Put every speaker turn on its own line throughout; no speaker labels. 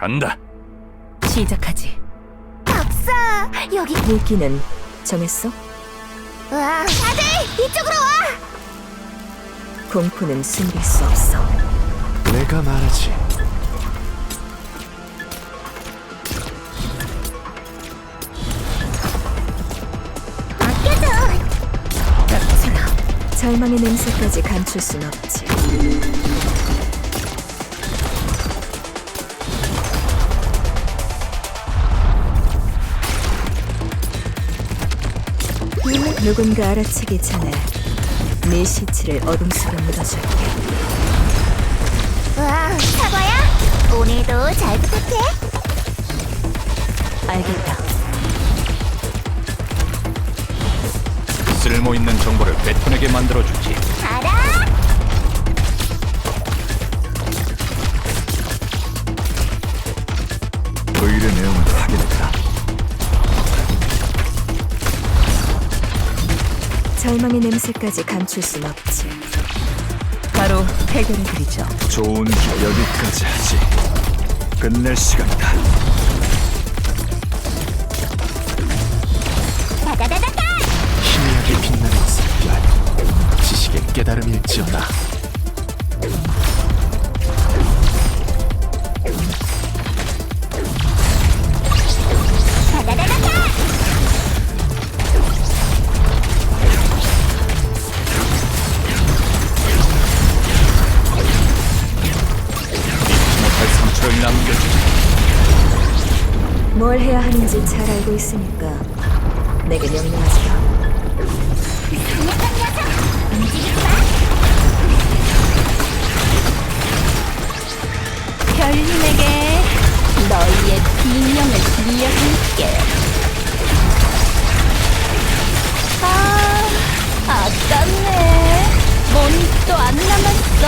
간다.
시작하지.
박사 여기
물기는 정했어?
와 다들 이쪽으로 와
공포는 숨길 수 없어.
내가 말하지.
절망의 냄새까지 감출 순 없지. 누군가 알아채기 전에 네 시체를 어둠 속에 묻어줄게.
와 사과야 오늘도 잘 부탁해
알겠다.
쓸모 있는 정보를 베톤에게 만들어 주지.
알아
절망의 냄새까지 감출 순 없지. 바로 해결해드리죠.
좋은 기 여기까지 하지. 끝낼 시간이다.
다다다다다
희미하게 빛나는 습관. 지식의 깨달음일지어다.
뭘 해야 하는지 잘 알고 있으니까 내게 명령하지 마. 별님에게 너희의 비명을 들려줄게. 아, 아깝네. 몬도 안 남았어.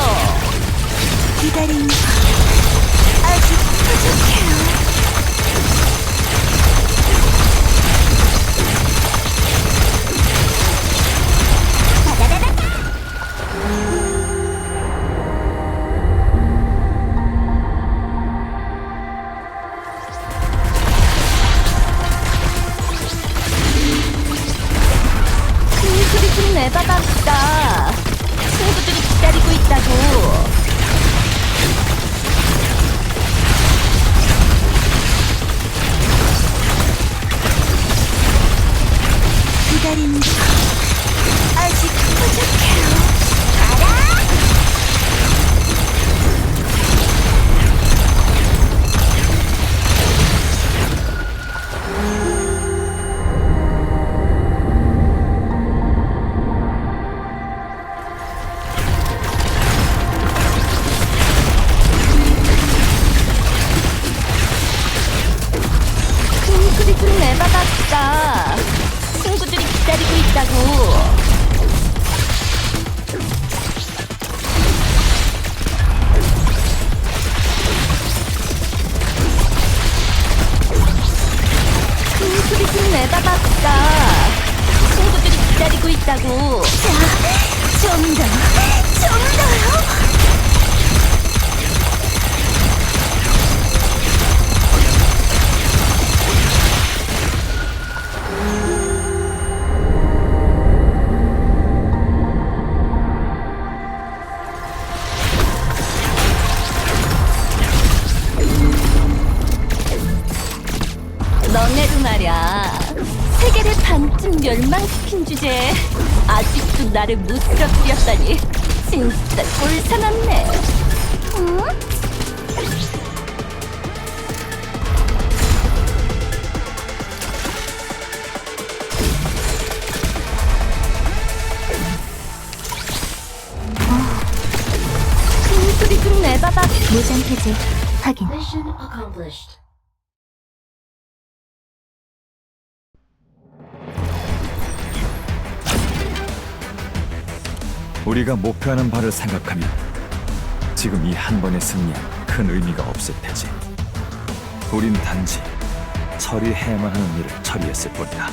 기다린 좀 내봐봤다. 친구들이 기다리고 있다고. 좀 내봐봤다. 친구들이 기다리고 있다고. 큰 소리 좀 내봐봤다. 친구들이 기다리고 있다고.
자, 좀 더, 좀 더요.
반쯤 멸망시킨 주제에 아직도 나를 못 쓰러뜨렸다니 진짜 꼴사납네 응? 큰 소리 좀 내봐봐 무장 해제 확인
Mission accomplished.
우리가 목표하는 바를 생각하면 지금 이 한 번의 승리는 큰 의미가 없을 테지. 우린 단지 처리해야만 하는 일을 처리했을 뿐이다.